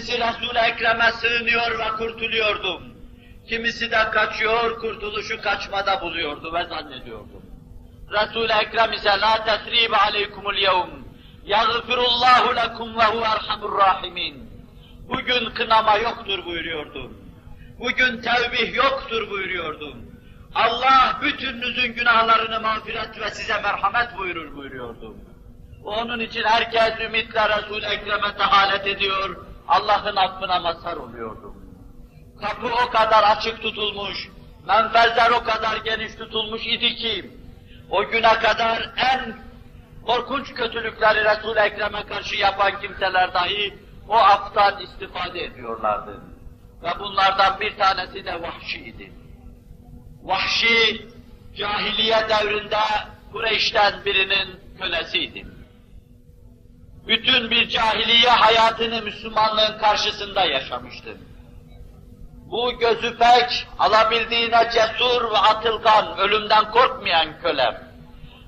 Kimisi Resul-i Ekrem'e sığınıyor ve kurtuluyordum. Kimisi de kaçıyor, kurtuluşu kaçmada buluyordu ve zannediyordum. Resul-i Ekrem ise la tesribe aleykumul yevm. Yagfirullahu lekum ve erhamur rahimin. Bugün kınama yoktur buyuruyordum. Bugün tevbih yoktur buyuruyordum. Allah bütününüzün günahlarını mağfiret ve size merhamet buyurur buyuruyordum. Onun için herkes ümitle Resul-i Ekrem'e tehalet ediyor, Allah'ın affına mazhar oluyordum. Kapı o kadar açık tutulmuş, menfezler o kadar geniş tutulmuş idi ki, o güne kadar en korkunç kötülükleri Resul-i Ekrem'e karşı yapan kimseler dahi o aftan istifade ediyorlardı. Ve bunlardan bir tanesi de Vahşi'ydi. Vahşi, cahiliye devrinde Kureyş'ten birinin kölesiydi. Bütün bir cahiliye hayatını Müslümanlığın karşısında yaşamıştı. Bu gözü pek, alabildiğine cesur ve atılgan, ölümden korkmayan köle,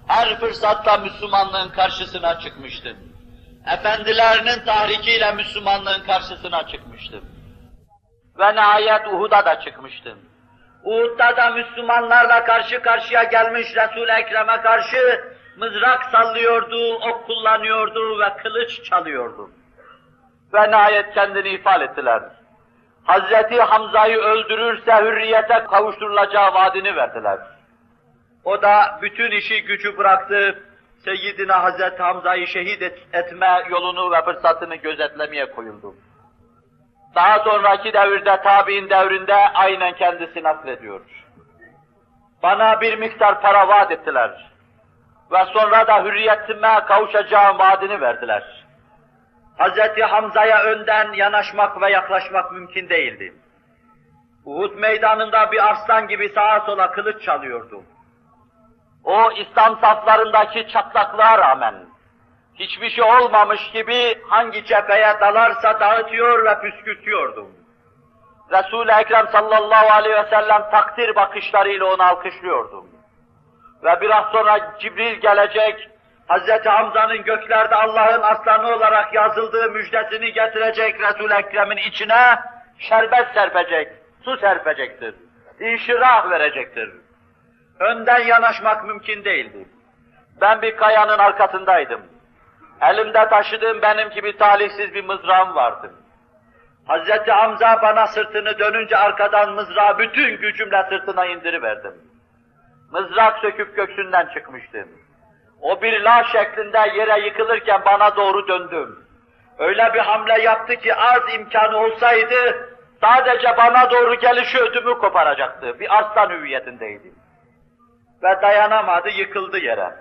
her fırsatta Müslümanlığın karşısına çıkmıştı. Efendilerinin tahrikiyle Müslümanlığın karşısına çıkmıştı. Ve nihayet Uhud'a da çıkmıştı. Uhud'da da Müslümanlarla karşı karşıya gelmiş Resul-i Ekrem'e karşı mızrak sallıyordu, ok kullanıyordu ve kılıç çalıyordu. Ve nihayet kendini ifade ettiler. Hazreti Hamza'yı öldürürse hürriyete kavuşturulacağı vaadini verdiler. O da bütün işi gücü bıraktı, Seyyidina Hazreti Hamza'yı şehit et, etme yolunu ve fırsatını gözetlemeye koyuldu. Daha sonraki devirde, tabi'in devrinde aynen kendisi naklediyor. Bana bir miktar para vaat ettiler. Ve sonra da hürriyetime kavuşacağım vaadini verdiler. Hz. Hamza'ya önden yanaşmak ve yaklaşmak mümkün değildi. Uhud meydanında bir arslan gibi sağa sola kılıç çalıyordu. O İslam saflarındaki çatlaklığa rağmen hiçbir şey olmamış gibi hangi cepheye dalarsa dağıtıyor ve püskürtüyordu. Resul-i Ekrem sallallahu aleyhi ve sellem takdir bakışlarıyla onu alkışlıyordu. Ve biraz sonra Cibril gelecek, Hz. Hamza'nın göklerde Allah'ın aslanı olarak yazıldığı müjdesini getirecek Resul-i Ekrem'in içine şerbet serpecek, su serpecektir. İnşirah verecektir. Önden yanaşmak mümkün değildi. Ben bir kayanın arkasındaydım. Elimde taşıdığım benim gibi talihsiz bir mızrağım vardı. Hz. Hamza bana sırtını dönünce arkadan mızrağı bütün gücümle sırtına indiriverdim. Mızrak söküp göksünden çıkmıştı. O bir la şeklinde yere yıkılırken bana doğru döndüm. Öyle bir hamle yaptı ki az imkanı olsaydı sadece bana doğru gelişi ödümü koparacaktı. Bir aslan hüviyetindeydi. Ve dayanamadı, yıkıldı yere.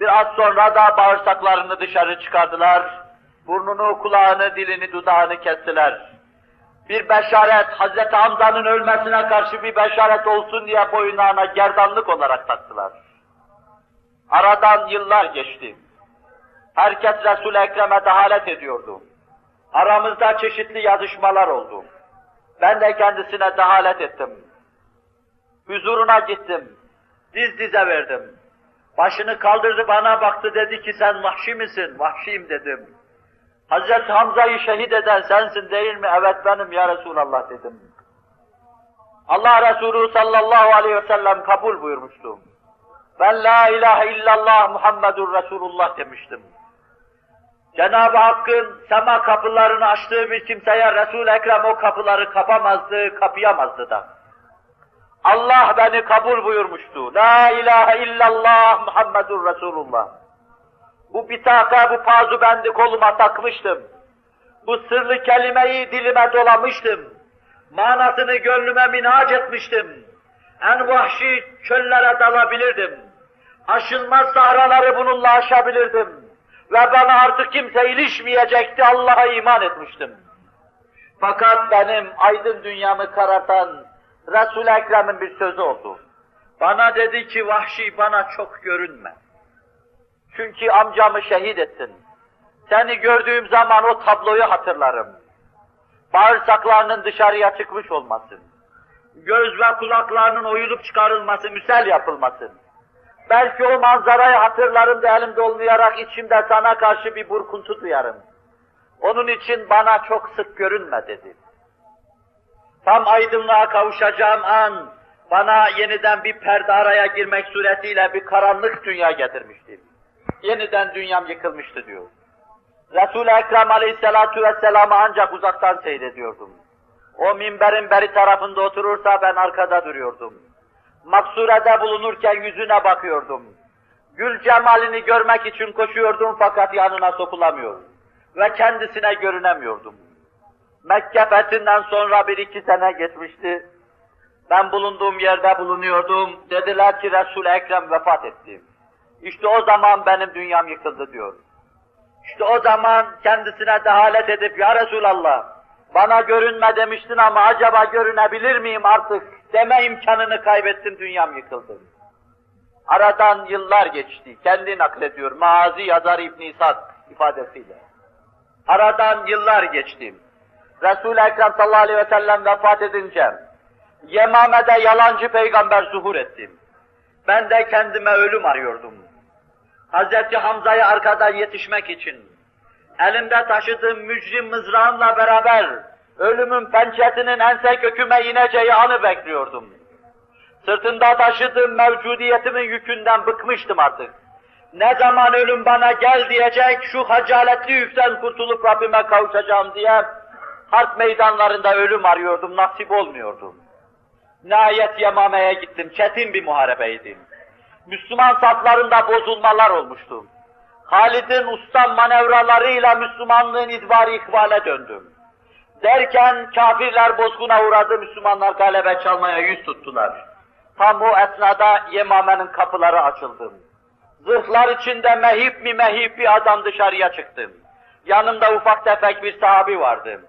Biraz sonra da bağırsaklarını dışarı çıkardılar. Burnunu, kulağını, dilini, dudağını kestiler. Bir beşaret, Hz. Hamza'nın ölmesine karşı bir beşaret olsun diye boyunlarına gerdanlık olarak taktılar. Aradan yıllar geçti. Herkes Resul-i Ekrem'e dehalet ediyordu. Aramızda çeşitli yazışmalar oldu. Ben de kendisine dehalet ettim. Huzuruna gittim. Diz dize verdim. Başını kaldırdı bana baktı dedi ki sen vahşi misin? Vahşiyim dedim. Hazreti Hamza'yı şehit eden sensin değil mi? Evet benim ya Resulallah dedim. Allah Resulü sallallahu aleyhi ve sellem kabul buyurmuştu. Ben la ilahe illallah Muhammedur Resulullah demiştim. Cenab-ı Hakk'ın sema kapılarını açtığı bir kimseye Resul-i Ekrem o kapıları kapamazdı, kapayamazdı da. Allah beni kabul buyurmuştu. La ilahe illallah Muhammedur Resulullah. Bu bitaka, bu pazu bendi koluma takmıştım. Bu sırlı kelimeyi dilime dolamıştım. Manasını gönlüme minhac etmiştim. En vahşi çöllere dalabilirdim. Aşılmaz sahraları bununla aşabilirdim. Ve bana artık kimse ilişmeyecekti, Allah'a iman etmiştim. Fakat benim aydın dünyamı karartan Resul-i Ekrem'in bir sözü oldu. Bana dedi ki vahşi bana çok görünme. Çünkü amcamı şehit ettin. Seni gördüğüm zaman o tabloyu hatırlarım. Bağırsaklarının dışarıya çıkmış olması, göz ve kulaklarının oyulup çıkarılması, müsel yapılması. Belki o manzarayı hatırlarım da elimde olmayarak içimde sana karşı bir burkuntu duyarım. Onun için bana çok sık görünme dedi. Tam aydınlığa kavuşacağım an, bana yeniden bir perde araya girmek suretiyle bir karanlık dünya getirmişti. Yeniden dünyam yıkılmıştı diyor. Resul-i Ekrem aleyhissalatu vesselam'ı ancak uzaktan seyrediyordum. O minberin beri tarafında oturursa ben arkada duruyordum. Maksurede bulunurken yüzüne bakıyordum. Gül cemalini görmek için koşuyordum fakat yanına sokulamıyordum. Ve kendisine görünemiyordum. Mekke fethinden sonra bir iki sene geçmişti. Ben bulunduğum yerde bulunuyordum. Dediler ki Resul-i Ekrem vefat etti. İşte o zaman benim dünyam yıkıldı diyor. İşte o zaman kendisine dehalet edip ya Resulallah bana görünme demiştin ama acaba görünebilir miyim artık deme imkanını kaybettim dünyam yıkıldı. Aradan yıllar geçti. Kendi naklediyor. Maazi yazar İbn İsa'd ifadesiyle. Aradan yıllar geçti. Resul-i Ekrem sallallahu aleyhi ve sellem vefat edince Yemame'de yalancı peygamber zuhur etti. Ben de kendime ölüm arıyordum. Hazreti Hamza'ya arkadan yetişmek için elimde taşıdığım mücrim mızrağımla beraber ölümün pençesinin ense köküme ineceği anı bekliyordum. Sırtında taşıdığım mevcudiyetimin yükünden bıkmıştım artık. Ne zaman ölüm bana gel diyecek, şu hacaletli yükten kurtulup Rabbime kavuşacağım diye harp meydanlarında ölüm arıyordum, nasip olmuyordu. Nihayet Yemame'ye gittim, çetin bir muharebeydi. Müslüman saflarında bozulmalar olmuştu. Halid'in usta manevralarıyla Müslümanlığın idvarı ikbale döndü. Derken kafirler bozguna uğradı, Müslümanlar galebe çalmaya yüz tuttular. Tam o esnada Yemame'nin kapıları açıldı. Zırhlar içinde mehip mi mehip bir adam dışarıya çıktı. Yanımda ufak tefek bir sahabi vardı.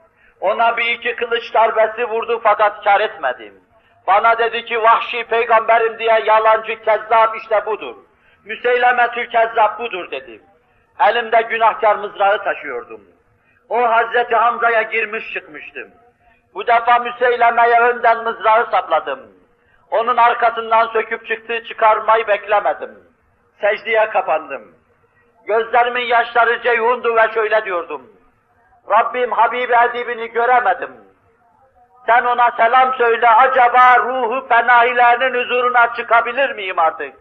Ona bir iki kılıç darbesi vurdu fakat kar etmedim. Bana dedi ki vahşi peygamberim diye yalancı kezzap işte budur. Müseylemetül kezzap budur dedim. Elimde günahkar mızrağı taşıyordum. O Hazreti Hamza'ya girmiş çıkmıştım. Bu defa Müseyleme'ye önden mızrağı sapladım. Onun arkasından söküp çıktığı çıkarmayı beklemedim. Secdeye kapandım. Gözlerimin yaşları ceyhundu ve şöyle diyordum. Rabbim Habibi Edibini göremedim. Sen ona selam söyle, acaba ruhu fenahilerinin huzuruna çıkabilir miyim artık?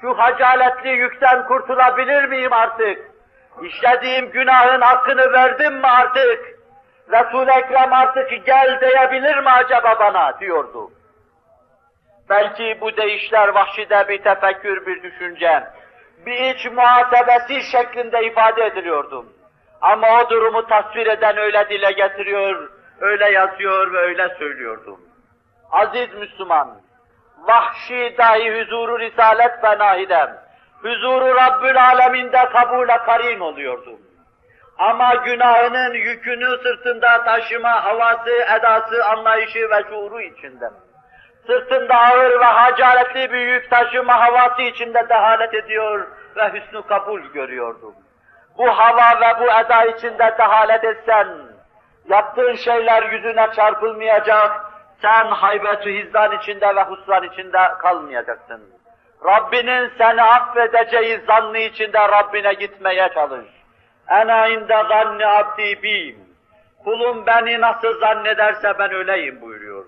Şu hacaletli yükten kurtulabilir miyim artık? İşlediğim günahın hakkını verdim mi artık? Resul-i Ekrem artık gel diyebilir mi acaba bana diyordu. Belki bu deyişler vahşide bir tefekkür, bir düşünce, bir iç muhasebesi şeklinde ifade ediliyordu. Ama o durumu tasvir eden öyle dile getiriyor, öyle yazıyor ve öyle söylüyordu. Aziz Müslüman, vahşi dahi huzuru risalet fenahiden, huzuru Rabbül Aleminde kabule karin oluyordu. Ama günahının yükünü sırtında taşıma havası, edası, anlayışı ve şuuru içinden. Sırtında ağır ve hacaletli bir yük taşıma havası içinde dehalet ediyor ve hüsnü kabul görüyordum. Bu hava ve bu eda içinde dehalet etsen, yaptığın şeyler yüzüne çarpılmayacak, sen haybet-ü hizdan içinde ve husran içinde kalmayacaksın. Rabbinin seni affedeceği zannı içinde Rabbine gitmeye çalış. Ena inde zanni abdi bim. Kulum beni nasıl zannederse ben öyleyim buyuruyor.